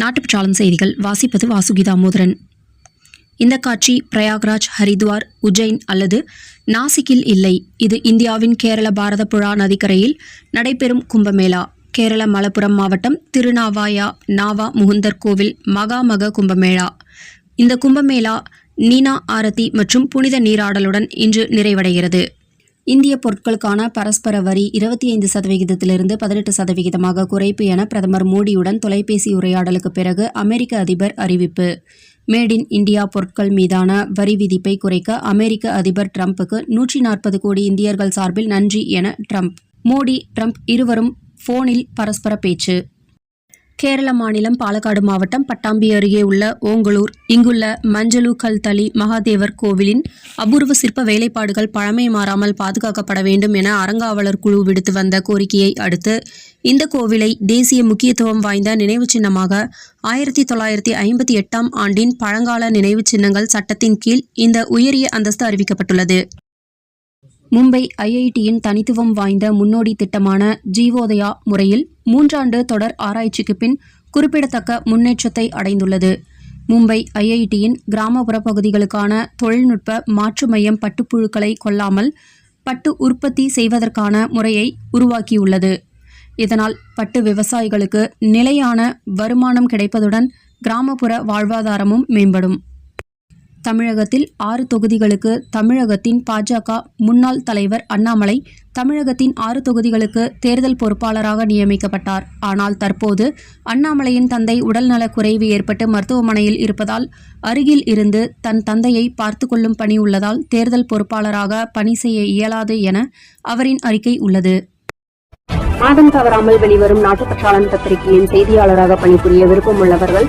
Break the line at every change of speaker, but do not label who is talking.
நாட்டுப்பற்றாளன் செய்திகள். வாசிப்பது வாசுகி தாமோதரன் இந்த காட்சி பிரயாக்ராஜ் ஹரித்வார் உஜ்ஜைன் அல்லது நாசிக்கில் இல்லை. இது இந்தியாவின் கேரள பாரதப்புழா நதிக்கரையில் நடைபெறும் கும்பமேளா. கேரள மலப்புரம் மாவட்டம் திருநாவாயா நாவா முகுந்தர் கோவில் மகாமக கும்பமேளா. இந்த கும்பமேளா நீனா ஆரத்தி மற்றும் புனித நீராடலுடன் இன்று நிறைவடைகிறது. இந்திய பொருட்களுக்கான பரஸ்பர வரி இருபத்தி ஐந்து சதவிகிதத்திலிருந்து பதினெட்டு சதவிகிதமாக குறைப்பு என பிரதமர் மோடியுடன் தொலைபேசி உரையாடலுக்கு பிறகு அமெரிக்க அதிபர் அறிவிப்பு. மேட் இன் இந்தியா பொருட்கள் மீதான வரி விதிப்பை குறைக்க அமெரிக்க அதிபர் ட்ரம்புக்கு நூற்றி நாற்பது கோடி இந்தியர்கள் சார்பில் நன்றி என ட்ரம்ப். மோடி ட்ரம்ப் இருவரும் போனில் பரஸ்பர பேச்சு. கேரள மாநிலம் பாலக்காடு மாவட்டம் பட்டாம்பி அருகே உள்ள ஓங்கலூர். இங்குள்ள மஞ்சளு கல்தளி மகாதேவர் கோவிலின் அபூர்வ சிற்ப வேலைப்பாடுகள் பழமை மாறாமல் பாதுகாக்கப்பட வேண்டும் என அறங்காவலர் குழு விடுத்து வந்த கோரிக்கையை அடுத்து இந்த கோவிலை தேசிய முக்கியத்துவம் வாய்ந்த நினைவுச் சின்னமாக ஆயிரத்தி தொள்ளாயிரத்தி ஐம்பத்தி எட்டாம் ஆண்டின் பழங்கால நினைவுச் சின்னங்கள் சட்டத்தின் கீழ் இந்த உயரிய அந்தஸ்து அறிவிக்கப்பட்டுள்ளது. மும்பை ஐஐடியின் தனித்துவம் வாய்ந்த முன்னோடி திட்டமான ஜீவோதயா முறையில் மூன்றாண்டு தொடர் ஆராய்ச்சிக்கு பின் குறிப்பிடத்தக்க முன்னேற்றத்தை அடைந்துள்ளது. மும்பை ஐஐடியின் கிராமப்புற பகுதிகளுக்கான தொழில்நுட்ப மாற்று மையம் பட்டுப்புழுக்களை கொல்லாமல் பட்டு உற்பத்தி செய்வதற்கான முறையை உருவாக்கியுள்ளது. இதனால் பட்டு விவசாயிகளுக்கு நிலையான வருமானம் கிடைப்பதுடன் கிராமப்புற வாழ்வாதாரமும் மேம்படும். தமிழகத்தில் ஆறு தொகுதிகளுக்கு தமிழகத்தின் பாஜக முன்னாள் தலைவர் அண்ணாமலை தமிழகத்தின் ஆறு தொகுதிகளுக்கு தேர்தல் பொறுப்பாளராக நியமிக்கப்பட்டார். ஆனால் தற்போது அண்ணாமலையின் தந்தை உடல்நலக் குறைவு ஏற்பட்டு மருத்துவமனையில் இருப்பதால் அருகில் இருந்து தன் தந்தையை பார்த்து கொள்ளும் பணி உள்ளதால் தேர்தல் பொறுப்பாளராக பணி செய்ய இயலாது என அவரின் அறிக்கை உள்ளது.
மாதம் தவறாமல் வெளிவரும் நாட்டுப்பற்றாளன் பத்திரிகையின் செய்தியாளராக பணிபுரிய விருப்பம் உள்ளவர்கள்